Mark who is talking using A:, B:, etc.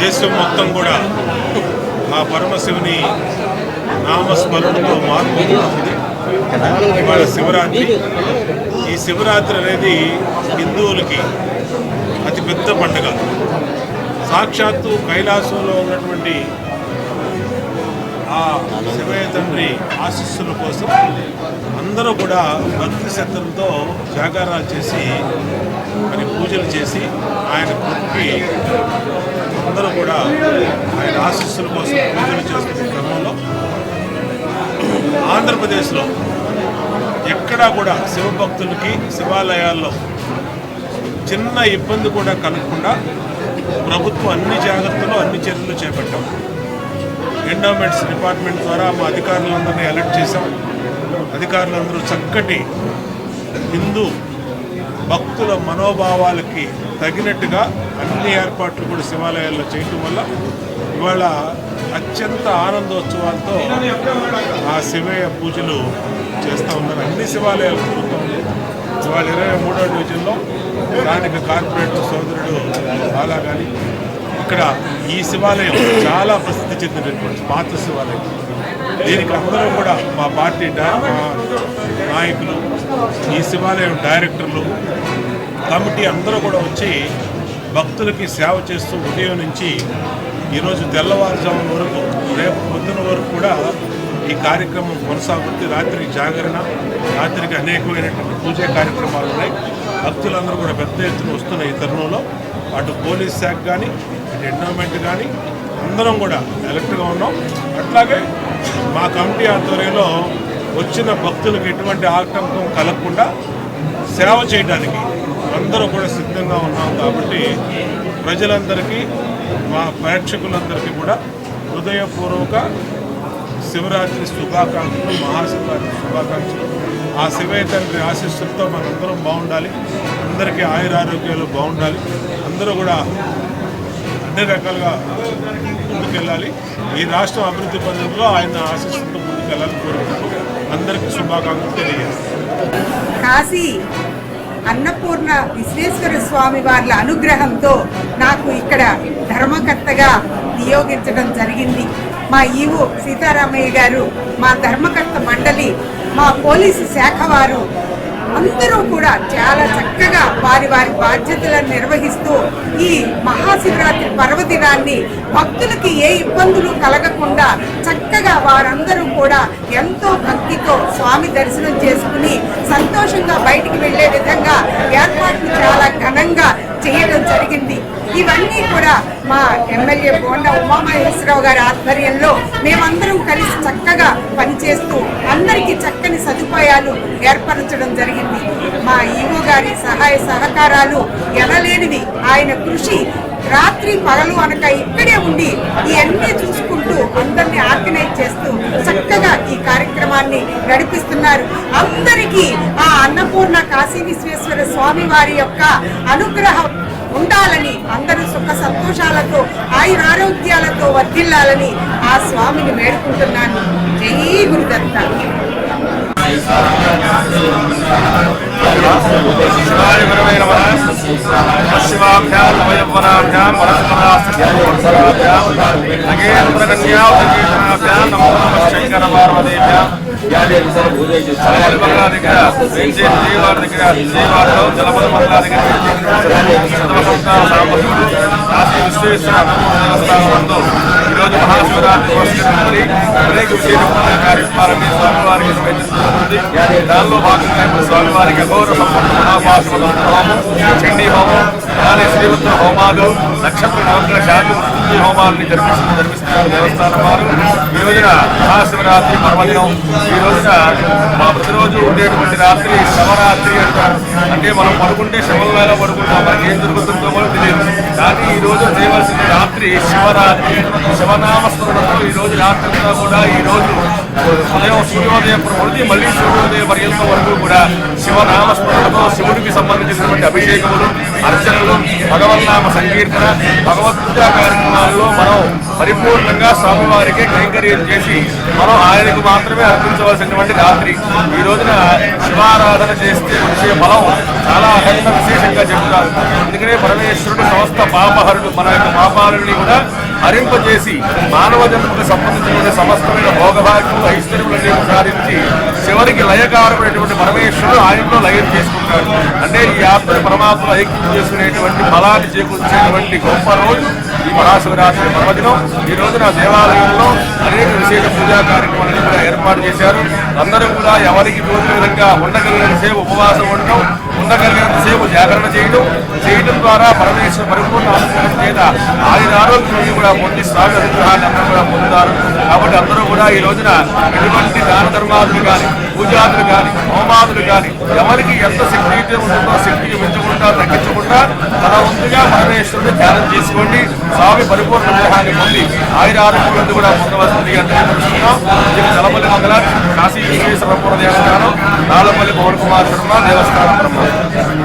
A: దేశం మొత్తం కూడా ఆ పరమశివుని నామస్మరణతో మార్పు ఇవాళ శివరాత్రి. ఈ శివరాత్రి అనేది హిందువులకి అతిపెద్ద పండుగ. సాక్షాత్తు కైలాసంలో ఉన్నటువంటి ఆ శివయ్య తండ్రి ఆశీస్సుల కోసం అందరూ కూడా భక్తి శక్తులతో జాగారాలు చేసి మరి పూజలు చేసి ఆయన కృపకి అందరూ కూడా ఆయన ఆశీస్సుల కోసం పూజలు చేస్తున్న క్రమంలో ఆంధ్రప్రదేశ్లో ఎక్కడా కూడా శివభక్తులకి శివాలయాల్లో చిన్న ఇబ్బంది కూడా కలగకుండా ప్రభుత్వం అన్ని జాగ్రత్తలు అన్ని చర్యలు చేపట్టాం. ఎండోమెంట్స్ డిపార్ట్మెంట్ ద్వారా మా అధికారులందరినీ అలర్ట్ చేశాం. అధికారులందరూ చక్కటి హిందూ భక్తుల మనోభావాలకి తగినట్టుగా అన్ని ఏర్పాట్లు కూడా శివాలయాల్లో చేయటం వల్ల ఇవాళ అత్యంత ఆనందోత్సవాలతో ఆ శివయ్య పూజలు చేస్తూ ఉన్నారు. అన్ని శివాలయాలు జరుగుతూ ఇవాళ ఇరవై మూడో డివిజన్లో స్థానిక కార్పొరేటర్ సోదరుడు బాలా కానీ ఇక్కడ ఈ శివాలయం చాలా ప్రసిద్ధి చెందినటువంటి పాత శివాలయం. దీనికి అందరూ కూడా మా పార్టీ మా నాయకులు ఈ శివాలయం డైరెక్టర్లు కమిటీ అందరూ కూడా వచ్చి భక్తులకి సేవ చేస్తూ ఉదయం నుంచి ఈరోజు తెల్లవారుజామున వరకు రేపు పొద్దున వరకు కూడా ఈ కార్యక్రమం కొనసాగుతుంది. రాత్రి జాగరణ రాత్రికి అనేకమైనటువంటి పూజా కార్యక్రమాలు ఉన్నాయి. భక్తులందరూ కూడా పెద్ద ఎత్తున వస్తున్న ఈ తరుణంలో అటు పోలీస్ శాఖ కానీ ఇటు ఎండోమెంట్ కానీ అందరం కూడా ఎలక్ట్గా ఉన్నాం. అట్లాగే మా కమిటీ ఆధ్వర్యంలో వచ్చిన భక్తులకు ఎటువంటి ఆటంకం కలగకుండా సేవ చేయడానికి అందరూ కూడా సిద్ధంగా ఉన్నాం కాబట్టి ప్రజలందరికీ మా ప్రేక్షకులందరికీ కూడా హృదయపూర్వక శివరాత్రి శుభాకాంక్షలు మహాశివరాత్రి శుభాకాంక్షలు. ఆ శివయ్య తండ్రి ఆశీస్సులతో మనందరం బాగుండాలి. అందరికీ ఆయురారోగ్యాలు బాగుండాలి. అందరూ కూడా అన్ని రకాలుగా ముందుకెళ్ళాలి. ఈ రాష్ట్రం అభివృద్ధి పద్ధతిలో ఆయన ఆశిస్తుంటూ ముందుకెళ్ళాలని కోరుకుంటూ అందరికీ శుభాకాంక్షలు తెలియజేస్తాను
B: కాశీ అన్నపూర్ణ విశ్వేశ్వర స్వామి వార్ల అనుగ్రహంతో నాకు ఇక్కడ ధర్మకర్తగా నియోగించడం జరిగింది. మా ఈవో సీతారామయ్య గారు మా ధర్మకర్త మండలి మా పోలీసు శాఖ వారు అందరూ కూడా చాలా చక్కగా వారి వారి బాధ్యతలను నిర్వహిస్తూ ఈ మహాశివరాత్రి పర్వదినాన్ని భక్తులకి ఏ ఇబ్బందులు కలగకుండా చక్కగా వారందరూ కూడా ఎంతో భక్తితో స్వామి దర్శనం చేసుకుని సంతోషంగా బయటికి వెళ్ళే విధంగా ఏర్పాట్లు చాలా ఘనంగా చేయడం ఇవన్నీ కూడా మా ఎమ్మెల్యే బోండా ఉమామహేశ్వరరావు గారి ఆధ్వర్యంలో మేమందరం కలిసి చక్కగా పనిచేస్తూ అందరికీ చక్కని సదుపాయాలు ఏర్పరచడం జరిగింది. మా ఈవో గారి సహాయ సహకారాలు ఎనలేనివి. ఆయన కృషి రాత్రి పగలు అనక ఇక్కడే ఉండి ఇవన్నీ చూసుకుంటూ అందరినీ ఆర్గనైజ్ చేస్తూ చక్కగా ఈ కార్యక్రమాన్ని నడిపిస్తున్నారు. అందరికీ ఆ అన్నపూర్ణ కాశీ విశ్వేశ్వర స్వామి వారి యొక్క అనుగ్రహం ఉండాలని అందరూ సుఖ సంతోషాలతో ఆయురారోగ్యాలతో వర్ధిల్లాలని ఆ స్వామిని వేడుకుంటున్నాను. జై గురుదత్త.
C: శివాయ ఈరోజు మహాశివరాత్రి పురస్కరించుకొని అనేక విశేషమైన కార్యక్రమాలన్నీ స్వామివారికి నిర్వహించబడుతుంది దానిలో భాగంగా స్వామివారికి అఘోర మహాపాశుల హోమం చండీ హోమం అలానే శ్రీవత్ర హోమాలు నక్షత్ర నవగ్రహ శాంతి ఈ హోమాలని జరిపిస్తూ జరిపిస్తున్నారు దేవస్థానం వారు. ఈ రోజున మహాశివరాత్రి పర్వదినం. ఈ రోజున మా ప్రతిరోజు ఉండేటువంటి రాత్రి శివరాత్రి అంటారు అంటే మనం పడుకుంటే శివలలో పడుకుంటాం. మనకి ఏం జరుగుతుందో కూడా తెలియదు. కానీ ఈ రోజు చేయవలసిన రాత్రి శివరాత్రి. శివనామస్మరణతో ఈ రోజు రాత్రి అంతా కూడా ఈ రోజు ఉదయం సూర్యోదయం ప్రకృతి మళ్ళీ సూర్యోదయం పర్యంతం వరకు కూడా శివనామస్మరణతో శివుడికి సంబంధించినటువంటి అభిషేకములు అర్చనలు భగవన్నామ సంకీర్తన భగవద్గీత కార్యక్రమాల్లో మనం పరిపూర్ణంగా స్వామివారికి కైంకర్యం చేసి మనం ఆయనకు మాత్రమే అర్పించవలసినటువంటి రాత్రి. ఈ రోజున శివారాధన చేస్తే వచ్చే బలం చాలా అత్యంత విశేషంగా చెబుతారు అందుకనే పరమేశ్వరుడు సమస్త పాపహరుడు మన యొక్క పాపాలని కూడా హరింపజేసి మానవ జన్మకు సంబంధించిన సమస్తమైన భోగభాగ్యం ఐశ్వర్యములన్నీ సాధించి చివరికి లయకారమైనటువంటి పరమేశ్వరుడు ఆయనలో లయం చేసుకుంటాడు. అంటే ఈ ఆత్మ పరమాత్మ ఐక్యం చేసుకునేటువంటి ఫలాన్ని చేకూర్చేటువంటి గొప్ప రోజు ఈ పరాశివరాత్రి పర్వదినం. ఈ రోజున దేవాలయంలో అనేక విశేష పూజా కార్యక్రమాలను కూడా ఏర్పాటు చేశారు. అందరూ కూడా ఎవరికి తోచిన విధంగా ఉండగలిగిన సేపు ఉపవాసం ఉండటం ఉండగలిగినంత సేపు జాగరణ చేయడం చేయడం ద్వారా పరమేశ్వర పరిపూర్ణ అనుగ్రహం చేత ఆయన ఆరోగ్యం కూడా పొంది స్వామి అనుగ్రహాన్ని అందరూ కూడా పొందుతారు. కాబట్టి అందరూ కూడా ఈ రోజున ఎటువంటి దాన ధర్మాదులు కానీ పూజాదులు కానీ హోమాదులు కానీ ఎవరికి ఎంత శక్తి అయితే ఉంటుందో శక్తిని పెంచకుండా తగ్గించకుండా తన వంతుగా పరమేశ్వరుడు ధ్యానం చేసుకోండి. స్వామి పరిపూర్ణ అనుగ్రహాన్ని పొంది ఆయుర ఆరోగ్యం కూడా పొందవలసిందిగా తెలియజేస్తున్నాం. ఇది తలపల్లి మంగళ కాశీ విశ్వేశ్వర దేవస్థానం నాలపల్లి పవన్ కుమార్ శర్మ దేవస్థానం బ్రహ్మ